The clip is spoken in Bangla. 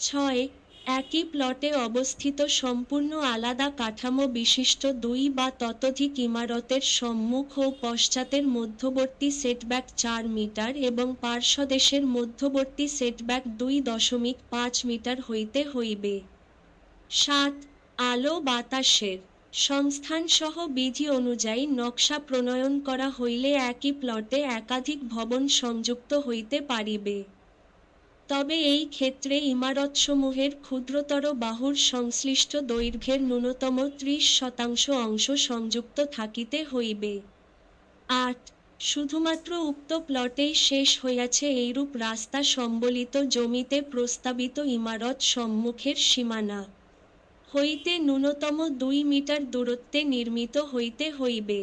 ছয়, একই প্লটে অবস্থিত সম্পূর্ণ আলাদা কাঠামো বিশিষ্ট দুই বা ততোধিক ইমারতের সম্মুখ ও পশ্চাতের মধ্যবর্তী সেটব্যাক চার মিটার এবং পার্শ্বদেশের মধ্যবর্তী সেটব্যাক দুই দশমিক পাঁচ মিটার হইতে হইবে। সাত, আলো বাতাসের সংস্থানসহ বিধি অনুযায়ী নকশা প্রণয়ন করা হইলে একই প্লটে একাধিক ভবন সংযুক্ত হইতে পারিবে। তবে এই ক্ষেত্রে ইমারতসমূহের ক্ষুদ্রতর বাহুর সংশ্লিষ্ট দৈর্ঘ্যের ন্যূনতম ত্রিশ শতাংশ অংশ সংযুক্ত থাকিতে হইবে। আট, শুধুমাত্র উক্ত প্লটেই শেষ হইয়াছে এইরূপ রাস্তা সম্বলিত জমিতে প্রস্তাবিত ইমারত সম্মুখের সীমানা। হইতে ন্যূনতম দুই মিটার দূরত্বে নির্মিত হইতে হইবে।